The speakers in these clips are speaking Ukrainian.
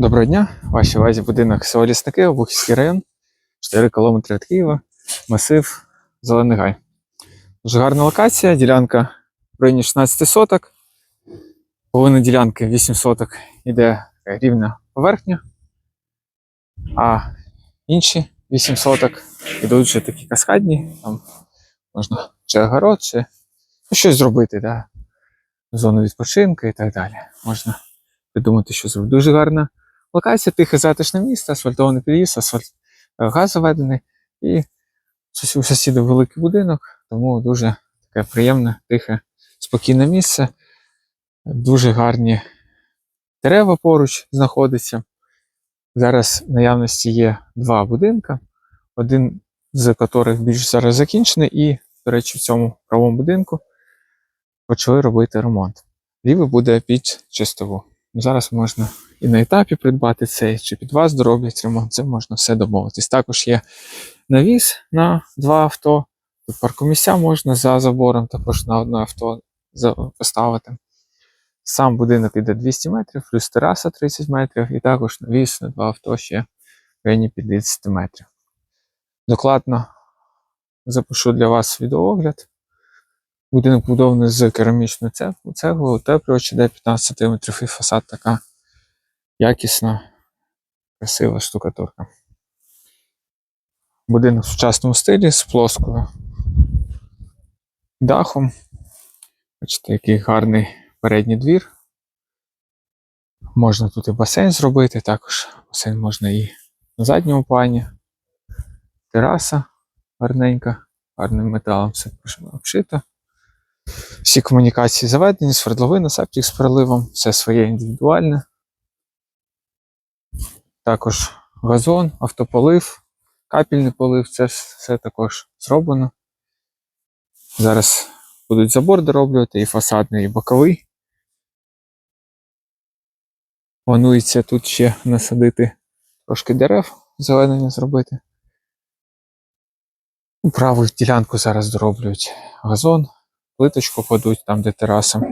Доброго дня, вашій увазі будинок село Лісники, Обухівський район, 4 кілометри від Києва, масив Зелений Гай. Дуже гарна локація, ділянка в районі 16 соток. Половина ділянки 8 соток іде рівна поверхня, а інші 8 соток ідуть вже такі каскадні, там можна чи огород, чи ну, щось зробити, да? зону відпочинку і так далі. Можна придумати, що зробити. Дуже гарна локація, тихе затишне місто, асфальтований під'їзд, асфальт е, газ заведений і у сусідів великий будинок, тому дуже таке приємне, тихе, спокійне місце. Дуже гарні дерева поруч знаходяться. Зараз в наявності є два будинки, один з яких більш зараз закінчений, і, до речі, в цьому правому будинку почали робити ремонт. Лівий буде під чистову. Зараз можна і на етапі придбати цей, чи під вас дороблять ремонт, це можна все домовитись. Також є навіс на два авто. Тут паркомісця можна за забором, також на одне авто поставити. Сам будинок іде 200 метрів, плюс тераса 30 метрів, і також навіс на два авто ще в районі 50 метрів. Докладно запишу для вас відеоогляд. Будинок будований з керамічної цеглу, утеплювач іде 15 см і фасад така якісна, красива штукатурка. Будинок в сучасному стилі з плоскою дахом. Бачите, який гарний передній двір. Можна тут і басейн зробити, також басейн можна і на задньому плані. Тераса гарненька, гарним металом все обшито. Всі комунікації заведені, свердловина, септик з переливом, все своє індивідуальне. Також газон, автополив, капельний полив, це все також зроблено. Зараз будуть забор дороблювати і фасадний, і боковий. Планується тут ще насадити трошки дерев, зеленення зробити. Праву ділянку зараз дороблюють газон, плиточку кладуть там, де тераса.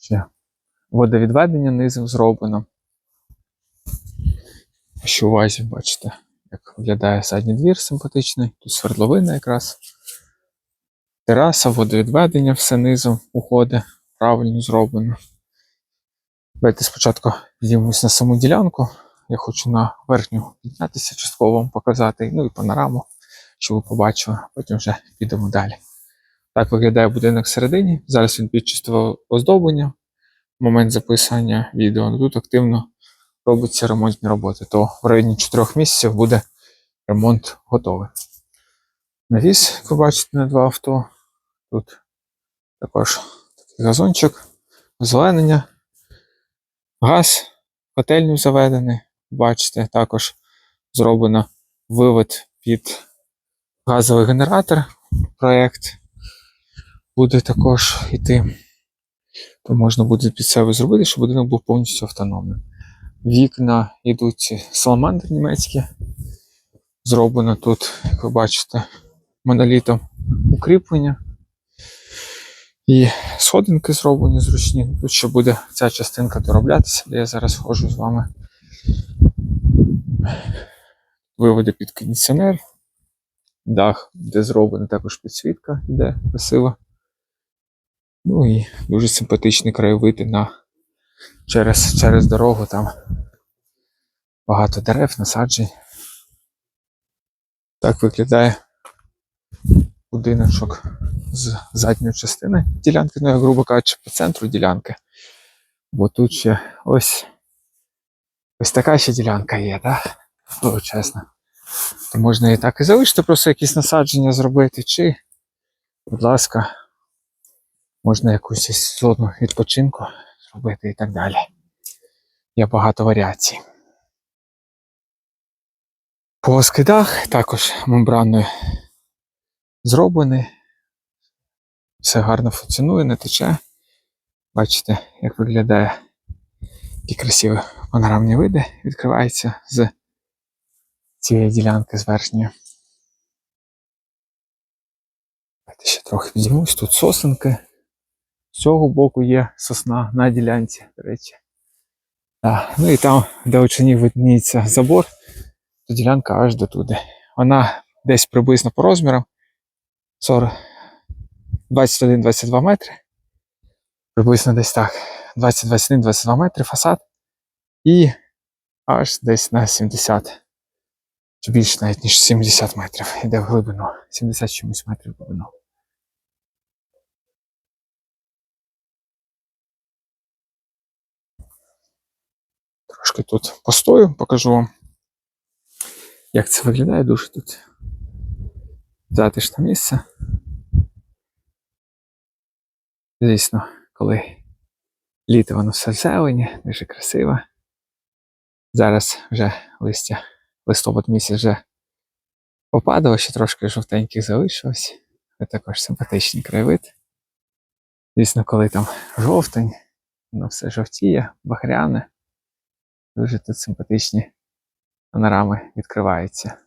Ще водовідведення низом зроблено. Що увазі, бачите, як виглядає задній двір симпатичний. Тут свердловина якраз. Тераса, водовідведення, все низом уходить, правильно зроблено. Давайте спочатку підіймемось на саму ділянку. Я хочу на верхню піднятися, частково вам показати, ну і панораму, щоб ви побачили, потім вже підемо далі. Так виглядає будинок всередині. Зараз він під чистого оздоблення. В момент записання відео тут активно робиться ремонтні роботи. То в районі 4 місяців буде ремонт готовий. Навіс, як ви бачите, на два авто. Тут також такий газончик, озеленення, газ, котельню заведений. Бачите, також зроблено вивод під газовий генератор. Проєкт буде також йти. То можна буде під себе зробити, щоб будинок був повністю автономним. Вікна йдуть саламандр німецькі. Зроблено тут, як ви бачите, монолітом укріплення. І сходинки зроблені зручні. Тут ще буде ця частинка дороблятися, де я зараз ходжу з вами. Виводи під кондиціонер. Дах, де зроблена також підсвітка, йде красиво. Ну і дуже симпатичний краєвид на через, через дорогу там багато дерев, насаджень. Так виглядає будиночок з задньої частини ділянки, ну, я грубо кажучи, по центру ділянки. Бо тут ще ось ось така ще ділянка є, так? Величезна. То можна і так і залишити, просто якісь насадження зробити, чи, будь ласка, можна якусь зону відпочинку зробити і так далі. Є багато варіацій. Плоский дах також мембраною зроблений. Все гарно функціонує, не тече. Бачите, як виглядає які красиві панорамні види відкриваються з цієї ділянки з верхньої. Ще трохи підіймусь. Тут сосенки. З цього боку є сосна на ділянці, до речі. Так, ну і там, де очині видніється забор, то ділянка аж до туди. Вона десь приблизно по розмірам 40, 21-22 метри. Приблизно десь так. 20-21-22 метри фасад. І аж десь на 70. Чи більше навіть ніж 70 метрів. Іде в глибину. 70 чимось метрів глибину. Трошки тут постою, покажу вам, як це виглядає дуже тут. Затишне місце. Звісно, коли літо воно все зелені, дуже красиво. Зараз вже листя, листопад місяць вже попадало, ще трошки жовтеньких залишилось. Це також симпатичний краєвид. Звісно, коли там жовтень, воно все жовтіє, бахряне. Дуже тут симпатичні панорами відкриваються.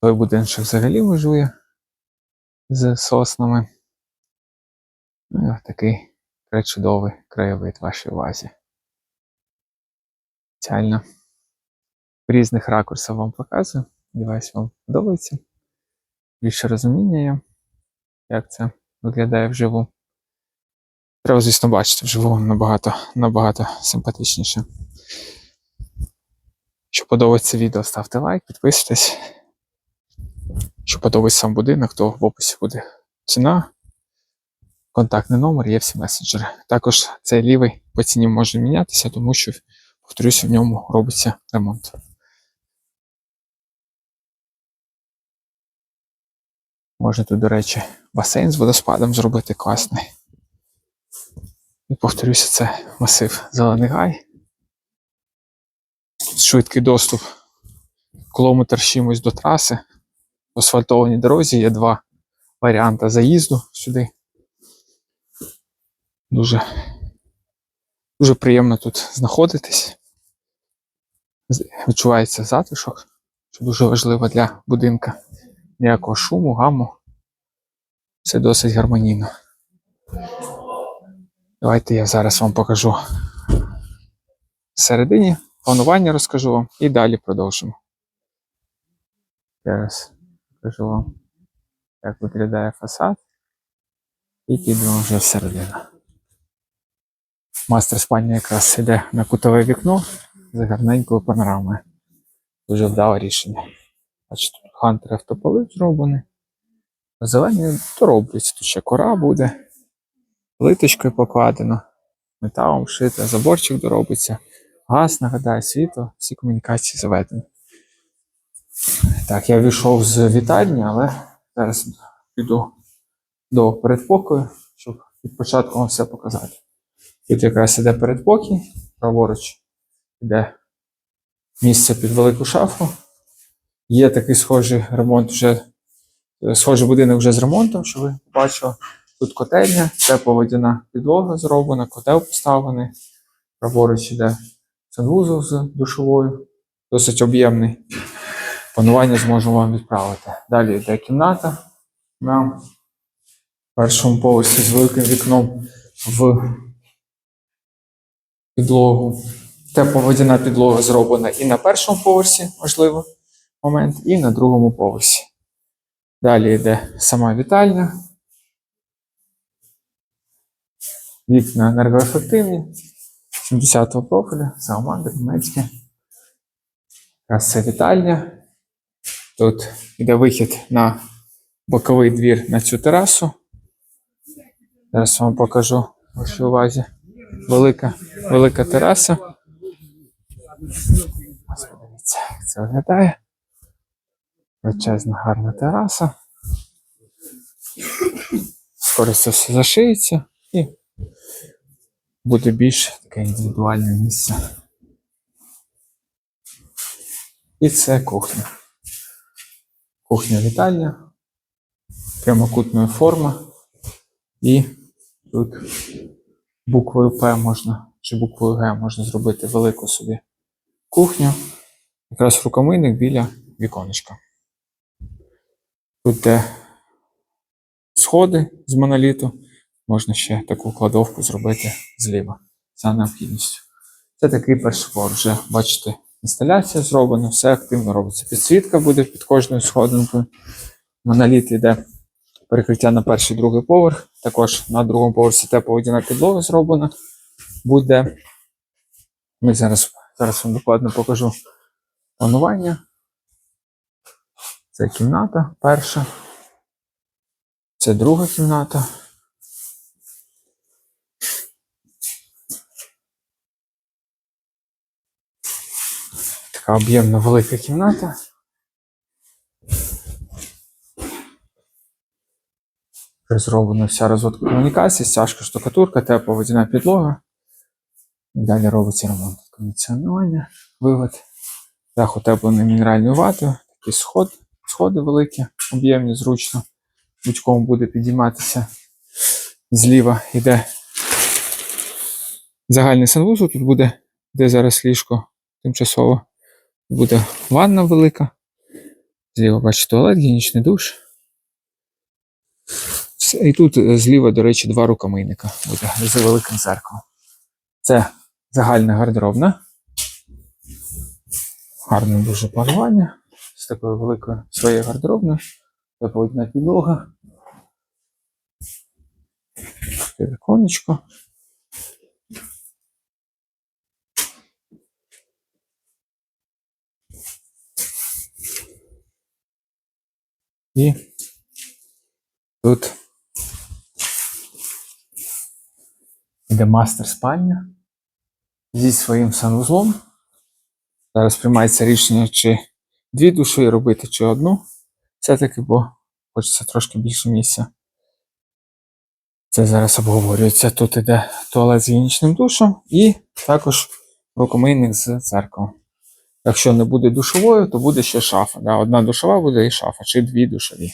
Той будиночок взагалі межує з соснами. Ну і ось такий чудовий краєвид вашій увазі. Спеціально в різних ракурсах вам показую. Сподіваюсь, вам подобається. Більше розуміння є, як це виглядає вживу. Треба, звісно, бачити вживу набагато, набагато симпатичніше. Якщо подобається відео, ставте лайк, підписуйтесь. Якщо подобається сам будинок, то в описі буде ціна, контактний номер, є всі месенджери. Також цей лівий по ціні може мінятися, тому що, повторюся, в ньому робиться ремонт. Можна тут, до речі, басейн з водоспадом зробити класний. І повторюся, це масив Зелений Гай. Швидкий доступ. Кілометр чимось до траси. В асфальтованій дорозі є два варіанти заїзду сюди. Дуже, дуже приємно тут знаходитись. Відчувається затишок, що дуже важливо для будинка. Ніякого шуму, гаму. Все досить гармонійно. Давайте я зараз вам покажу всередині, планування розкажу вам і далі продовжимо. Зараз покажу вам, як виглядає фасад. І підемо вже всередину. Мастер спальня якраз йде на кутове вікно з гарненькою панорамою. Дуже вдале рішення. Бачите, хантер автополив зроблений. Зелені доробляться. Тут ще кора буде плиточкою покладено, металом шите, заборчик доробиться, газ, нагадаю, світло, всі комунікації заведені. Так, я вийшов з вітальні, але зараз піду до передпокою, щоб від початку вам все показати. Тут якраз іде передпокій, праворуч іде місце під велику шафу. Є такий схожий ремонт вже, схожий будинок вже з ремонтом, що ви бачили. Тут котельня, тепловодяна підлога зроблена, котел поставлений. Праворуч іде санвузол з душовою, досить об'ємний. Панування зможу вам відправити. Далі йде кімната на першому поверсі з великим вікном в підлогу. Тепловодяна підлога зроблена і на першому поверсі, важливо момент, і на другому поверсі. Далі йде сама вітальня. Вікна енергоефективні, 70-го профіля, Саумандр, німецьке. Якраз це вітальня. Тут йде вихід на боковий двір на цю терасу. Зараз вам покажу вашій увазі. Велика, велика тераса. Ось подивіться, як це виглядає. Величезна гарна тераса. Скоро це все зашиється і буде більш таке індивідуальне місце. І це кухня. Кухня-вітальня, прямокутної форми. І тут буквою П можна, чи буквою Г можна зробити велику собі кухню. Якраз рукомийник біля віконечка. Тут де сходи з моноліту. Можна ще таку кладовку зробити зліва. за необхідністю. Це такий перший поверх. Вже бачите, інсталяція зроблена, все активно робиться. Підсвітка буде під кожною сходинкою. Моноліт йде перекриття на перший другий поверх. Також на другому поверсі тепловодяна підлога зроблена. Буде. Ми зараз, зараз вам докладно покажу планування. Це кімната перша. Це друга кімната. Така об'ємна велика кімната. Зроблена вся розводка комунікації, стяжка штукатурка, тепла водяна підлога. І далі робиться ремонт кондиціонування, вивод. Дах утеплений мінеральною ватою, такий сход, сходи великі, об'ємні, зручно. Будь-кому буде підійматися. Зліва йде загальний санвузол, тут буде, де зараз ліжко тимчасово. Буде ванна велика. Зліва бачите туалет, гігієнічний душ. І тут е, зліва, до речі, два рукомийника буде з великим зеркалом. Це загальна гардеробна. Гарне дуже планування. З такою великою своєю гардеробною. Тепловідна підлога. Віконечко. І тут іде мастер спальня зі своїм санвузлом. Зараз приймається рішення, чи дві душі робити, чи одну. Все-таки, бо хочеться трошки більше місця. Це зараз обговорюється. Тут іде туалет з гігієнічним душем і також рукомийник з церквою. Якщо не буде душовою, то буде ще шафа. Да? Одна душова буде і шафа, чи дві душові.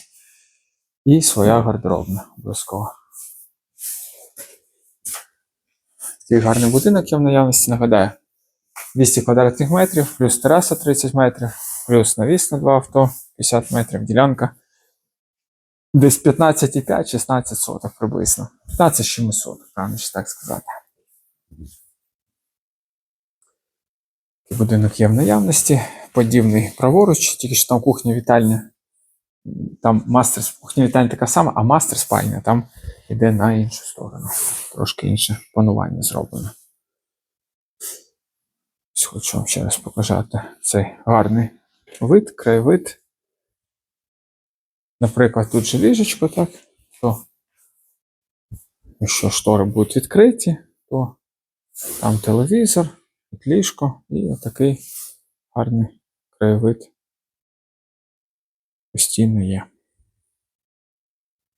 І своя гардеробна обов'язково. Такий гарний будинок є в наявності, нагадаю. 200 квадратних метрів, плюс тераса 30 метрів, плюс навіс на два авто, 50 метрів, ділянка. Десь 15,5-16 соток приблизно. 15 чимось соток, правильно так сказати. Такий будинок є в наявності. Подібний праворуч, тільки що там кухня вітальня. Там мастер кухня вітальня така сама, а мастер спальня там йде на іншу сторону. Трошки інше планування зроблено. Ось Хочу вам ще раз показати цей гарний вид, краєвид. Наприклад, тут же ліжечко, так, то якщо штори будуть відкриті, то там телевізор, тут ліжко і отакий гарний краєвид постійно є.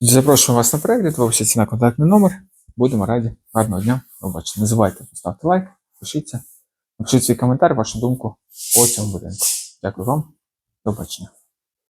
Запрошую вас на перегляд, ви всі ціна контактний номер. Будемо раді. Гарного дня. побачення. Не забувайте поставити лайк, пишіться, напишіть свій коментар, вашу думку по цьому будинку. Дякую вам. До побачення.